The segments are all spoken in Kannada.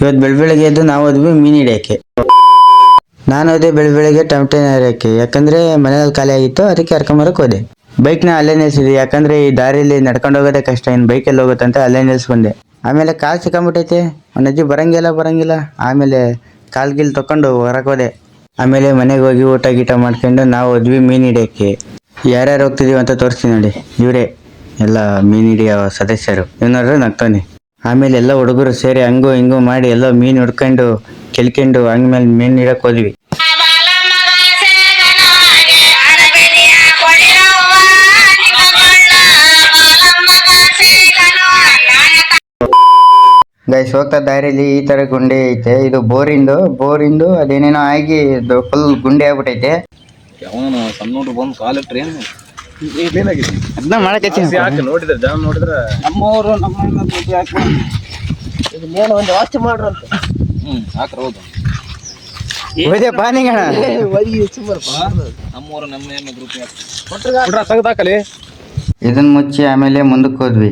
ಇವತ್ತು ಬೆಳ ಬೆಳಗ್ಗೆ ಎದ್ದು ನಾವು ಹೋದ್ವಿ ಮೀನು ಹಿಡಿಯೋಕ್ಕೆ. ನಾನು ಹೋದೆ ಬೆಳ ಬೆಳಗ್ಗೆ ಟಮಟೆ ಹರಿಯೋಕ್ಕೆ ಯಾಕಂದ್ರೆ ಮನೆಯಲ್ಲಿ ಖಾಲಿ ಆಗಿತ್ತು, ಅದಕ್ಕೆ ಹರ್ಕೊಂಬರಕ್ಕೆ ಹೋದೆ. ಬೈಕ್ನ ಅಲ್ಲೇ ನಿಲ್ಸಿದೆ ಯಾಕಂದ್ರೆ ಈ ದಾರಿಯಲ್ಲಿ ನಡ್ಕೊಂಡು ಹೋಗೋದೇ ಕಷ್ಟ. ಇನ್ನು ಬೈಕಲ್ಲಿ ಹೋಗುತ್ತಂತ ಅಲ್ಲೇ ನಿಲ್ಸ್ಕೊಂಡೆ. ಆಮೇಲೆ ಕಾಲು ಸಿಕ್ಕೊಂಬಿಟ್ಟೈತೆ. ಅಜ್ಜಿ ಬರಂಗಿಲ್ಲ ಬರಂಗಿಲ್ಲ. ಆಮೇಲೆ ಕಾಲ್ ಗಿಲ್ ತಕೊಂಡು ಹೊರಗೆ ಹೋದೆ. ಆಮೇಲೆ ಮನೆಗೆ ಹೋಗಿ ಊಟ ಗೀಟ ಮಾಡ್ಕೊಂಡು ನಾವು ಹೋದ್ವಿ ಮೀನು ಹಿಡಿಯೋಕ್ಕೆ. ಯಾರ್ಯಾರು ಹೋಗ್ತಿದೀವಿ ಅಂತ ತೋರಿಸ್ತೀನಿ ನೋಡಿ. ಇವರೇ. ಎಲ್ಲ ಮೀನು ಹಿಡಿಯೋ ಸದಸ್ಯರು. ಏನಾದ್ರು ನಗ್ತಾನೆ ಆಮೇಲೆ ಎಲ್ಲ ಹುಡುಗರು ಸೇರಿ ಹಂಗು ಹಿಂಗು ಮಾಡಿ ಎಲ್ಲ ಮೀನು ಹಿಡ್ಕೊಂಡು ಕೆಲ್ಕೊಂಡು ಹಂಗ್ಮೇಲೆ ಮೀನು ಹಿಡಕ್ ಹೋದ್ವಿ. ಗೈಸ್ ಹೋಗ್ತಾ ದಾರಿಲಿ ಈ ತರ ಗುಂಡಿ ಐತೆ. ಇದು ಬೋರಿಂದು. ಬೋರಿಂದು ಅದೇನೇನೋ ಆಗಿ ಫುಲ್ ಗುಂಡಿ ಆಗ್ಬಿಟ್ಟೈತೆ ಬಂದು ಕಾಲಿಟ್ರಿ ಏನು ಏನಾಗಿದೆ ಅದನ್ನ ಮಾಡಕ್ಕೆ ಯಾಕೆ ನೋಡಿದ್ರೆ ಜನ ನೋಡಿದ್ರೆ. ನಮ್ಮವರು ನಮ್ಮ ಇದನ್ನೇನು ಒಂದು ವಾಚ್ ಮಾಡ್ರಂತ ಹ್ಮ್ ಹಾಕ್ರ ಹೌದು ಹೋದೆ ಪಾನಿಗಣ ನಮ್ಮೂರು ನಮ್ಮ ಏನ ಗ್ರೂಪ್ ತೆಗ್ದಾಕಲಿ ಇದನ್ನ ಮುಚ್ಚಿ ಆಮೇಲೆ ಮುಂದಕ್ಕೆ ಹೋದ್ವಿ.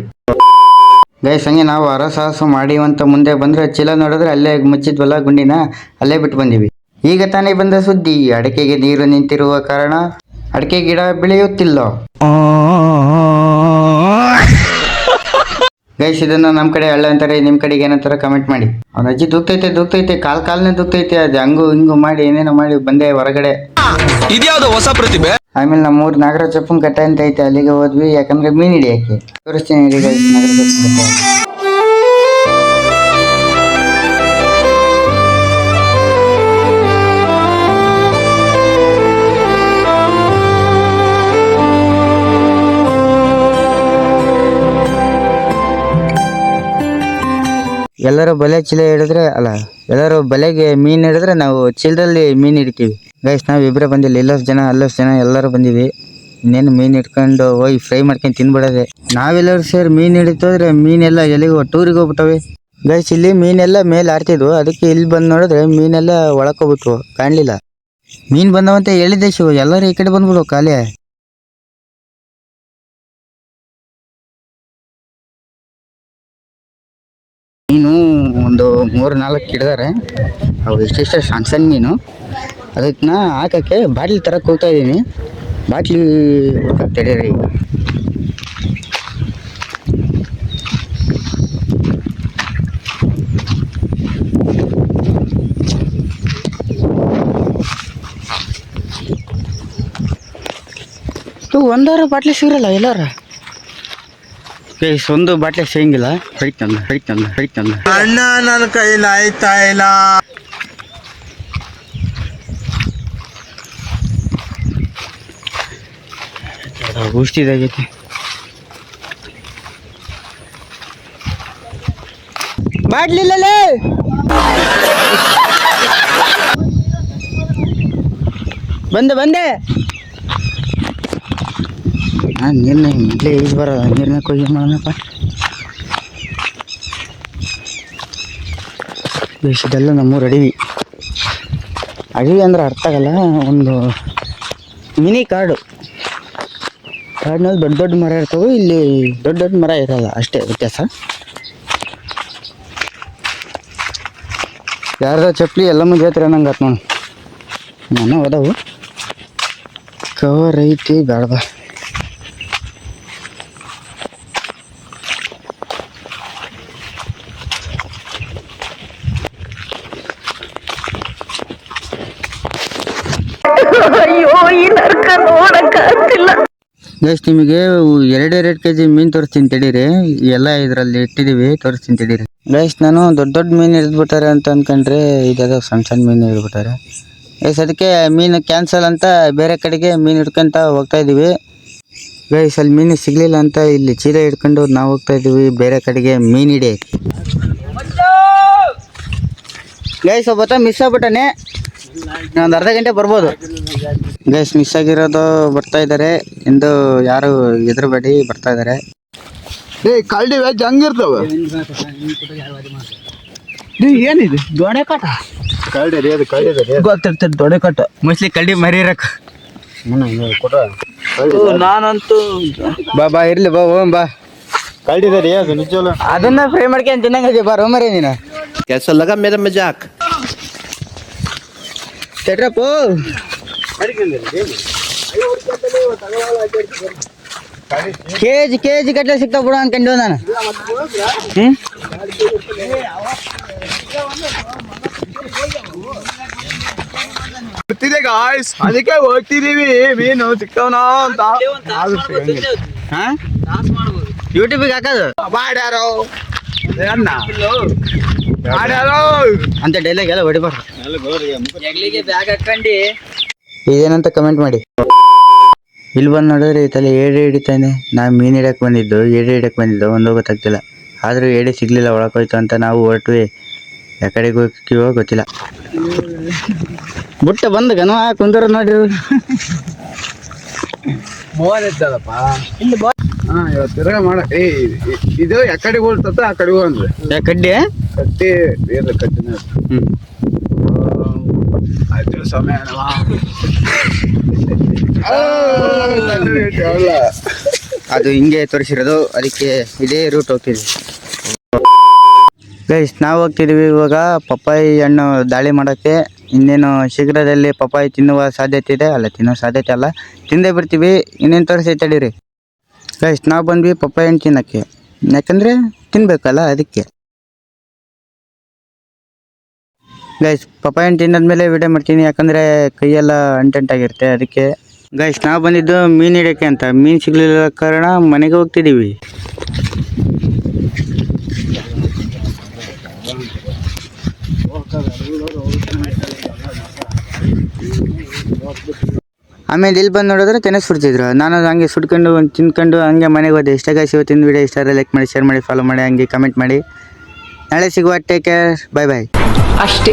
ಗೈಸ್ ಹಂಗೆ ನಾವು ಹರಸಾಹಸ ಮಾಡಿವಂತ ಮುಂದೆ ಬಂದ್ರೆ ಚೀಲ ನೋಡಿದ್ರೆ ಅಲ್ಲೇ ಮುಚ್ಚಿದ್ವಲ್ಲ ಗುಂಡಿನ ಅಲ್ಲೇ ಬಿಟ್ಟು ಬಂದಿವಿ. ಈಗ ತಾನೇ ಬಂದ ಸುದ್ದಿ ಅಡಕೆಗೆ ನೀರು ನಿಂತಿರುವ ಕಾರಣ ಅಡಿಕೆ ಗಿಡ ಬೆಳೆಯುತ್ತಿಲ್ಲ. ಗೈಸ್ ಇದನ್ನ ನಮ್ಮ ಕಡೆ ಹಳ್ಳ ಅಂತಾರೆ ನಿಮ್ ಕಡೆಗೆ ಏನಂತಾರೆ ಕಮೆಂಟ್ ಮಾಡಿ. ಅವ್ನ ಅಜ್ಜಿ ದುಗ್ತೈತೆ ದುಗ್ತೈತೆ ಕಾಲ್ ಕಾಲ್ನೇ ದುಗ್ತೈತೆ ಅದು ಹಂಗು ಹಿಂಗು ಮಾಡಿ ಏನೇನೋ ಮಾಡಿ ಬಂದೆ ಹೊರಗಡೆ. ಇದ್ಯಾವ್ದು ಹೊಸ ಪ್ರತಿಭೆ? ಆಮೇಲೆ ನಮ್ಮೂರ್ ನಾಗರಾಜಪ್ಪನ ಕಟ್ಟ ಅಂತ ಐತೆ ಅಲ್ಲಿಗೆ ಹೋದ್ವಿ ಯಾಕಂದ್ರೆ ಮೀನ್ ಹಿಡಿಯಕ್ಕೆ. ತೋರಿಸ್ತೀನಿ ನಾಗರಾಜಪ್ಪನ ಕಟ್ಟೆ ಎಲ್ಲರೂ ಬಲೆ ಚೀಲ ಹಿಡಿದ್ರೆ, ಅಲ್ಲ, ಎಲ್ಲರೂ ಬಲೆಗೆ ಮೀನ್ ಹಿಡಿದ್ರೆ ನಾವು ಚೀಲದಲ್ಲಿ ಮೀನ್ ಹಿಡಿತೀವಿ. ಗೈಸ್ ನಾವು ಇಬ್ಬರೇ ಬಂದಿಲ್ಲ ಇಲ್ಲಷ್ಟು ಜನ ಅಲ್ಲಷ್ಟು ಜನ ಎಲ್ಲರೂ ಬಂದಿವಿ. ಇನ್ನೇನು ಮೀನ್ ಹಿಡ್ಕೊಂಡು ಹೋಗಿ ಫ್ರೈ ಮಾಡ್ಕೊಂಡು ತಿನ್ಬಿಡೋದೆ. ನಾವೆಲ್ಲರೂ ಸೇರಿ ಮೀನ್ ಹಿಡಿತೋದ್ರೆ ಮೀನೆಲ್ಲ ಎಲ್ಲಿಗೆ ಟೂರಿಗೆ ಹೋಗ್ಬಿಟ್ಟವೆ. ಗೈಸ್ ಇಲ್ಲಿ ಮೀನೆಲ್ಲ ಮೇಲೆ ಆಡ್ತಿದ್ವು ಅದಕ್ಕೆ ಇಲ್ಲಿ ಬಂದು ನೋಡಿದ್ರೆ ಮೀನೆಲ್ಲ ಒಳಕೋಗ್ಬಿಟ್ವು ಕಾಣಲಿಲ್ಲ. ಮೀನ್ ಬಂದವಂತ ಹೇಳಿದ್ದೆ ಶಿವ ಎಲ್ಲರೂ ಈ ಕಡೆ ಬಂದ್ಬಿಡು, ಖಾಲಿ. ಒಂದು ಮೂರು ನಾಲ್ಕು ಹಿಡಿದಾರೆ ಅವು ಇಷ್ಟಿಷ್ಟ ಸಣ್ಣ ಸಣ್ಣ ಮೀನು. ಅದಕ್ಕೆ ಹಾಕೋಕ್ಕೆ ಬಾಟ್ಲಿ ಥರ ಕೂಗ್ತಾ ಇದ್ದೀನಿ. ಬಾಟ್ಲಿ ತಡೀರಿ ಈಗ. ಒಂದಾರು ಬಾಟ್ಲಿ ಸಿಗಿರಲ್ಲ ಎಲ್ಲಾರ? ಗೈಸ್ ಒಂದು ಬಾಟ್ಲೆ ಸಿಗಂಗಿಲ್ಲ ಹೊಡಿತಂದ ಹೊಡಿತಂದ ಹೊಡಿತಂದ ಅಣ್ಣ ನನ್ನ ಕೈಲ ಆಯ್ತಾ ಇಲ್ಲ? ಔಷಧಿದಾಗೈತಿ ಮಾಡ್ಲಿಲ್ಲ ಬಂದೆ ಬಂದೆ. ಹಾಂ, ನೀರ್ನ ಇಲ್ಲೇ ಈಜು ಬರೋಲ್ಲ ಹೋಗಿ ಏನ್ ಮಾಡೋಣಪ್ಪ ಇದೆಲ್ಲ ನಮ್ಮೂರು ಅಡವಿ. ಅಡವಿ ಅಂದ್ರೆ ಅರ್ಥ ಆಗಲ್ಲ, ಒಂದು ಮಿನಿ ಕಾಡು. ಕಾಡಿನಲ್ಲಿ ದೊಡ್ಡ ದೊಡ್ಡ ಮರ ಇರ್ತವೆ, ಇಲ್ಲಿ ದೊಡ್ಡ ದೊಡ್ಡ ಮರ ಇರಲ್ಲ, ಅಷ್ಟೇ ವ್ಯತ್ಯಾಸ. ಯಾರ್ದ ಚಪ್ಪಲಿ ಎಲ್ಲಮ್ಮ ಜಾತ್ರೆ ಅನ್ನಂಗೆ ಆತ್ ನೋಡಿ. ನಾನು ಅದಾವು ಕವರ್ ಐತಿ ಬೇಡದ ಗೈಸ್ ನಿಮಗೆ ಎರಡೆರಡು ಎರಡು ಕೆ ಜಿ ಮೀನು ತೋರಿಸ್ತೀನಿ ತಿಳಿರಿ ಎಲ್ಲ ಇದರಲ್ಲಿ ಇಟ್ಟಿದ್ದೀವಿ ತೋರಿಸ್ತೀನಿ ತಡೀರಿ. ಗೈಸ್ ನಾನು ದೊಡ್ಡ ದೊಡ್ಡ ಮೀನು ಹಿಡಿದ್ಬಿಟ್ಟಾರೆ ಅಂತ ಅನ್ಕೊಂಡ್ರೆ ಇದಾದ ಸಣ್ಣ ಸಣ್ಣ ಮೀನು ಹಿಡಿದ್ಬಿಟ್ಟಾರೆ. ಗೈಸ್ ಅದಕ್ಕೆ ಮೀನು ಕ್ಯಾನ್ಸಲ್ ಅಂತ ಬೇರೆ ಕಡೆಗೆ ಮೀನು ಹಿಡ್ಕೊಂತ ಹೋಗ್ತಾ ಇದ್ದೀವಿ ಗೈಸ್ ಅಲ್ಲಿ ಮೀನು ಸಿಗ್ಲಿಲ್ಲ ಅಂತ ಇಲ್ಲಿ ಚೀಲ ಹಿಡ್ಕೊಂಡು ನಾವು ಹೋಗ್ತಾ ಇದ್ದೀವಿ ಬೇರೆ ಕಡೆಗೆ ಮೀನು ಹಿಡಿಯಕ್ಕೆ. Guys ಒಬ್ಬತ್ತ miss ಆಗ್ಬಿಟ್ಟಾನೆ. ಒಂದು ಅರ್ಧ ಗಂಟೆ ಬರ್ಬೋದು. ಗೈಸ್ ಮಿಸ್ ಆಗಿರೋದು ಬರ್ತಾ ಇದ್ದಾರೆ ಎಂದು ಯಾರು ಹೆದರಬೇಡಿ ಬರ್ತಾ ಇದ್ದಾರೆ ಏ ಕಳ್ಳಿ ವೆಜ್ ಹಂಗಿರ್ತಾವೆ ಏನಿದೆ? ದೊಡೆ ಕಾಟ? ಕಳ್ಳಿ ರೀ ಅದು. ಕಳ್ಳಿ ಗೊತ್ತಿರ್ತದೆ ದೊಡೆ ಕಾಟ. ಮೋಸ್ಟ್ಲಿ ಕಳ್ಳಿ ಮರಿರಕ್ಕ. ನಾನಂತೂ ಬಾ ಬಾ ಇರ್ಲಿ ಬಾ ಹೋಗ್ ಬಾ. ಕಳ್ಳಿದೆ ರೀ ಅದನ್ನ ಫ್ರೈ ಮಾಡ್ಕೊಂಡು ತಿನ್ನಂಗೆ ಬಾ ಮರೇ ನೀನು. ಕೆಲಸ ಲಗ ಮೇರೆ ಮಜಾಕ್. ತೆಟ್ರಪ್ಪು ಕೆಜಿ ಕೆಜಿ ಗಟ್ಟಲೆ ಸಿಗ್ತಾವ ಬಿಡು ಅನ್ಕೊಂಡು ನಾನು ಹ್ಮ್ ಬರ್ತಿದೆ ಗಾಯ್ಸ್ ಅದಕ್ಕೆ ಹೋಗ್ತಿದೀವಿ ಮೀನು ಸಿಕ್ತವನ ಅಂತ ಆದ್ರೂ ಸಿಗಂಗಿಲ್ಲ. ಹಾ ಯೂಟ್ಯೂಬಿಗೆ ಹಾಕೋದು ಮಾಡ್ಯಾರೋ ಅನ್ನ ಮಾಡ್ಯಾರೋ ಅಂತ ಡೈಲಾಗ್ ಎಲ್ಲ ಹೊಡಿಬಾರ್ದು ಇದೇನಂತ ಕಮೆಂಟ್ ಮಾಡಿ. ಇಲ್ಲಿ ಬಂದು ನೋಡಿದ್ರೆ ಈ ತಲೆ ಏಡಿ ಹಿಡಿತಾನೆ. ನಾ ಮೀನು ಹಿಡಿಯಕ್ಕೆ ಬಂದಿದ್ದು ಏಡಿ ಹಿಡಿಯಕ್ಕೆ ಬಂದಿದ್ದು ಒಂದು ಗೊತ್ತಾಗ್ತಿಲ್ಲ ಆದರೂ ಏಡಿ ಸಿಗ್ಲಿಲ್ಲ ಒಳಕೋಯ್ತು ಅಂತ ನಾವು ಹೊರಟ್ವಿ. ಯಾಕಡೆಗೆ ಹೋಗ್ತೀವೋ ಗೊತ್ತಿಲ್ಲ. ಬುಟ್ಟ ಬಂದು ಗನ ಕುಂದರ ನೋಡ್ರಿ. ಮೋಹನ್ ಬಾ. ಹಾ ಇವತ್ತು ತಿರ್ಗಾ ಮಾಡ ಏ ಇದು ಯಾಕಡೆ ಹೋಗ್ತತ್ತ ಆ ಕಡೆ ಹೋಗಂದ್ರೆ ಯಾ ಕಡ್ಡಿ ಕಟ್ಟಿ ಇರ್ಲಿ ಕಟ್ಟಿನ ಹ್ಞೂ ಆಯ್ತು ಸಮಯ ಅದು ಹಿಂಗೆ ತೋರಿಸಿರೋದು ಅದಕ್ಕೆ ಇದೇ ರೂಟ್ ಹೋಗ್ತಿದ್ವಿ. ಗೈಸ್ ನಾವು ಹೋಗ್ತಿದ್ವಿ ಇವಾಗ ಪಪ್ಪಾಯಿ ಹಣ್ಣು ದಾಳಿ ಮಾಡೋಕ್ಕೆ. ಇನ್ನೇನು ಶೀಘ್ರದಲ್ಲಿ ಪಪ್ಪಾಯಿ ತಿನ್ನುವ ಸಾಧ್ಯತೆ ಇದೆ? ಅಲ್ಲ ತಿನ್ನೋ ಸಾಧ್ಯತೆ ಅಲ್ಲ. ತಿಂದೇ ಬಿಡ್ತೀವಿ ಇನ್ನೇನು ತೋರಿಸಿ ತಡೀರಿ ಗೈಸ್ ನಾವು ಬಂದ್ವಿ ಪಪ್ಪಾಯಿ ಹಣ್ಣು ತಿನ್ನೋಕ್ಕೆ. ಯಾಕಂದರೆ ತಿನ್ನಬೇಕಲ್ಲ ಅದಕ್ಕೆ. ಗೈಸ್ ಪಪ್ಪಾಯನ್ ತಿನ್ನದ್ಮೇಲೆ ವಿಡಿಯೋ ಮಾಡ್ತೀನಿ. ಯಾಕಂದರೆ ಕೈಯೆಲ್ಲ ಅಂಟಂಟಾಗಿರುತ್ತೆ ಅದಕ್ಕೆ ಗೈಸ್ ನಾವು ಬಂದಿದ್ದು ಮೀನು ಹಿಡಿಯೋಕ್ಕೆ ಅಂತ. ಮೀನು ಸಿಗಲಿಲ್ಲ ಕಾರಣ ಮನೆಗೆ ಹೋಗ್ತಿದ್ದೀವಿ ಆಮೇಲೆ ಇಲ್ಲಿ ಬಂದು ನೋಡಿದ್ರೆ ತೆನೆ ಸುಡ್ತಿದ್ರು ನಾನು ಹಂಗೆ ಸುಡ್ಕೊಂಡು ತಿನ್ಕೊಂಡು ಹಂಗೆ ಮನೆಗೆ ಹೋದೆ. ಇಷ್ಟ ಗಾಯ್ಸ್ ಇವತ್ತಿನ ವಿಡಿಯೋ ಇಷ್ಟ ಲೈಕ್ ಮಾಡಿ ಶೇರ್ ಮಾಡಿ ಫಾಲೋ ಮಾಡಿ, ಹಂಗೆ ಕಮೆಂಟ್ ಮಾಡಿ. ನಾಳೆ ಸಿಗುವ ಟೇಕ್ ಕೇರ್ ಬೈ ಬಾಯ್ ಅಷ್ಟೇ.